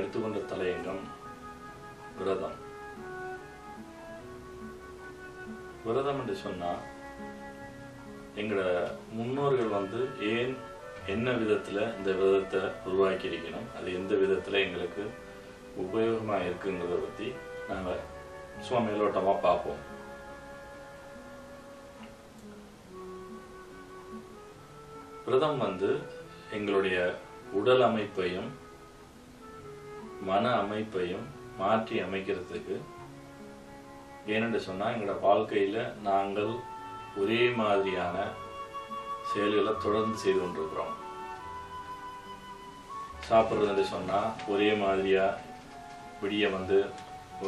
எடுத்துக்கொண்ட தலையங்கம் விரதம். விரதம் என்று சொன்னா எங்களோட முன்னோர்கள் வந்து ஏன் என்ன விதத்துல இந்த விரதத்தை உருவாக்கி இருக்கணும் அது எந்த விதத்துல எங்களுக்கு உபயோகமா இருக்குங்கிறத பத்தி நாங்க சும்மா மேலோட்டமா பார்ப்போம். விரதம் வந்து எங்களுடைய உடல் அமைப்பையும் மன அமைப்பையும் மாற்றி அமைக்கிறதுக்கு. ஏனென்று சொன்னா எங்களோட வாழ்க்கையில நாங்கள் ஒரே மாதிரியான செயல்களை தொடர்ந்து செய்து கொண்டிருக்கிறோம். சாப்பிட்றதுன்னு சொன்னா ஒரே மாதிரியா விடிய வந்து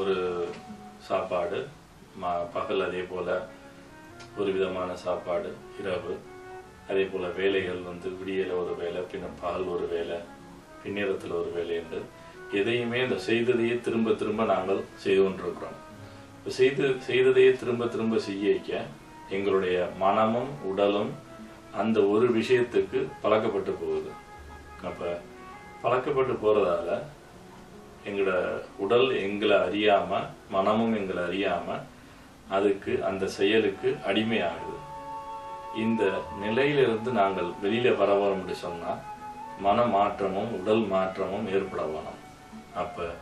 ஒரு சாப்பாடு மா பகல் அதே போல ஒரு விதமான சாப்பாடு இரவு. அதே போல வேலைகள் வந்து விடியல ஒரு வேலை பின்ன பகல் ஒரு வேலை பின்னிரத்தில் ஒரு வேலை என்று எதையுமே இந்த செய்ததையே திரும்ப திரும்ப நாங்கள் செய்து கொண்டிருக்கிறோம். செய்து செய்ததையே திரும்ப திரும்ப செய்ய வைக்க எங்களுடைய மனமும் உடலும் அந்த ஒரு விஷயத்துக்கு பழக்கப்பட்டு போகுது. அப்போ பழக்கப்பட்டு போகிறதால எங்களோட உடல் எங்களை அறியாமல் மனமும் எங்களை அறியாமல் அதுக்கு அந்த செயலுக்கு அடிமையாகுது. இந்த நிலையிலிருந்து நாங்கள் வெளியில் வர வர முடியும் சொன்னால் மன மாற்றமும் உடல் மாற்றமும் ஏற்பட வேணும். அப்ப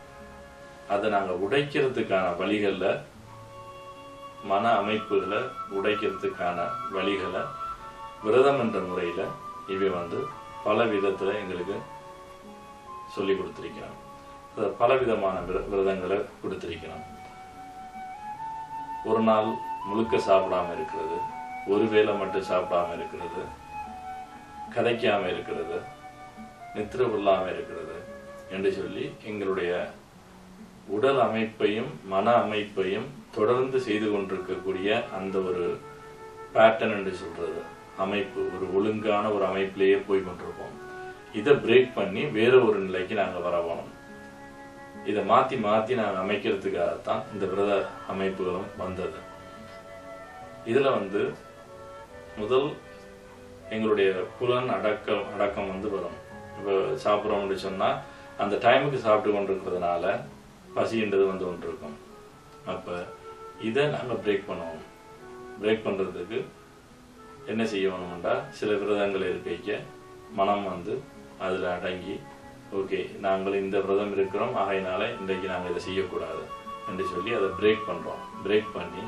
அதை நாங்க உடைக்கிறதுக்கான வழிகள்ல மன அமைப்புகளை உடைக்கிறதுக்கான வழிகளை விரதம் என்ற முறையில இவை வந்து பல விதத்துல எங்களுக்கு சொல்லி கொடுத்திருக்கிறோம். பல விதமான விரதங்களை கொடுத்திருக்கிறோம். ஒரு நாள் முழுக்க சாப்பிடாம இருக்கிறது ஒரு வேளை மட்டும் சாப்பிடாம இருக்கிறது கதைக்காம இருக்கிறது நித்திர கொள்ளாம இருக்கிறது என்று சொல்லி எங்களுடைய உடல் அமைப்பையும் மன அமைப்பையும் தொடர்ந்து செய்து கொண்டிருக்கக்கூடிய அந்த ஒரு பேட்டர்ன் என்று சொல்றது. அமைப்பு ஒரு ஒழுங்கான ஒரு அமைப்பிலேயே போய் கொண்டிருப்போம். இதை பிரேக் பண்ணி வேற ஒரு நிலைக்கு நாங்க வரவோம் இதை மாத்தி மாத்தி நாங்கள் அமைக்கிறதுக்காகத்தான் இந்த விரத அமைப்புகளும் வந்தது. இதுல வந்து முதல் எங்களுடைய புலன் அடக்கம் அடக்கம் வந்து வரும். இப்போ சாப்பிட்றோம்னு சொன்னா அந்த டைமுக்கு சாப்பிட்டு கொண்டிருக்கிறதுனால பசின்றது வந்து கொண்டிருக்கும். அப்போ இதை நாங்கள் பிரேக் பண்ணுவோம். பிரேக் பண்ணுறதுக்கு என்ன செய்யணும்டா? சில விரதங்கள் இருக்க மனம் வந்து அதில் அடங்கி ஓகே நாங்கள் இந்த விரதம் இருக்கிறோம் ஆகையினால இன்றைக்கு நாங்கள் இதை செய்யக்கூடாது என்று சொல்லி அதை பிரேக் பண்ணுறோம் பிரேக் பண்ணி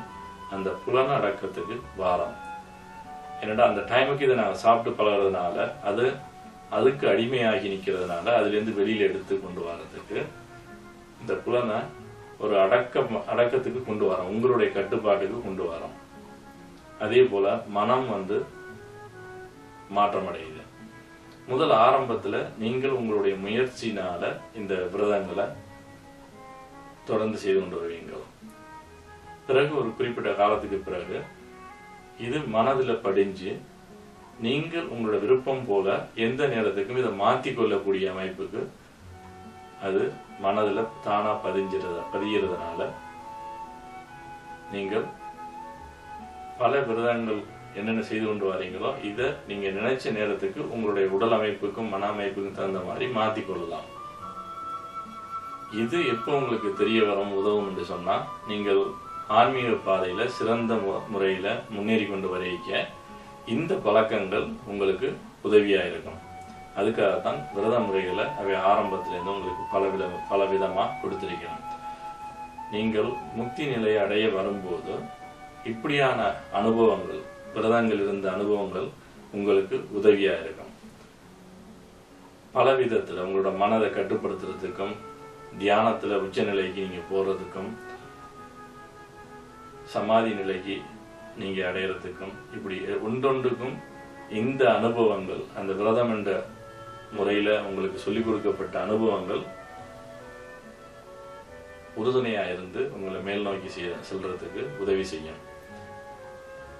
அந்த புலன அடக்கத்துக்கு வாரம். என்னடா அந்த டைமுக்கு இதை நாங்கள் சாப்பிட்டு பழகுறதுனால அது அதுக்கு அடிமையாகி நிற்கிறதுனால அதுலேருந்து வெளியில் எடுத்து கொண்டு வர்றதுக்கு இந்த புலனை ஒரு அடக்க அடக்கத்துக்கு கொண்டு வரோம். உங்களுடைய கட்டுப்பாட்டுக்கு கொண்டு வரோம். அதே போல மனம் வந்து மாற்றம் அடையுது முதல் ஆரம்பத்தில் நீங்கள் உங்களுடைய முயற்சினால இந்த விரதங்களை தொடர்ந்து செய்து கொண்டு வருவீங்க. பிறகு ஒரு குறிப்பிட்ட காலத்துக்கு பிறகு இது மனதில் படிஞ்சு நீங்கள் உங்களோட விருப்பம் போல எந்த நேரத்துக்கும் இதை மாத்தி கொள்ளக்கூடிய அமைப்புக்கு அது மனதுல தானா பதிஞ்சிருத பதிகிறதுனால நீங்கள் பல விரதங்கள் என்னென்ன செய்து கொண்டு வரீங்களோ இதை நீங்க நினைச்ச நேரத்துக்கு உங்களுடைய உடல் அமைப்புக்கும் மன அமைப்புக்கும் தகுந்த மாதிரி மாத்தி கொள்ளலாம் இது எப்போ உங்களுக்கு தெரிய வரும் உதவும் என்று சொன்னால் நீங்கள் ஆன்மீக பாதையில சிறந்த மு- முறையில முன்னேறி கொண்டு வரைக்க இந்த பழக்கங்கள் உங்களுக்கு உதவியா இருக்கும் அதுக்காகத்தான் விரத முறைகளை அவை ஆரம்பத்திலேருந்து உங்களுக்கு பல பலவிதமாக கொடுத்திருக்கிறேன். நீங்கள் முக்தி நிலையை அடைய வரும்போது இப்படியான அனுபவங்கள் விரதங்கள் இருந்த அனுபவங்கள் உங்களுக்கு உதவியா இருக்கும் பல விதத்துல உங்களோட மனதை கட்டுப்படுத்துறதுக்கும் தியானத்துல உச்ச நிலைக்கு நீங்க போறதுக்கும் சமாதி நிலைக்கு நீங்க அடையறதுக்கும் இப்படி ஒன்றொன்றுக்கும் இந்த அனுபவங்கள் அந்த விரதம் என்ற முறையில உங்களுக்கு சொல்லிக் கொடுக்கப்பட்ட அனுபவங்கள் உறுதுணையா இருந்து உங்களை மேல் நோக்கி செய்ய செல்றதுக்கு உதவி செய்யும்.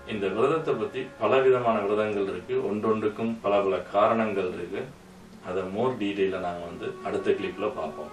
இந்த விரதத்தை பத்தி பல விதமான விரதங்கள் இருக்கு ஒன்றொன்றுக்கும் பல பல காரணங்கள் இருக்கு. அதை மோர் டீட்டெயில நாங்க வந்து அடுத்த கிளிப்ல பார்ப்போம்.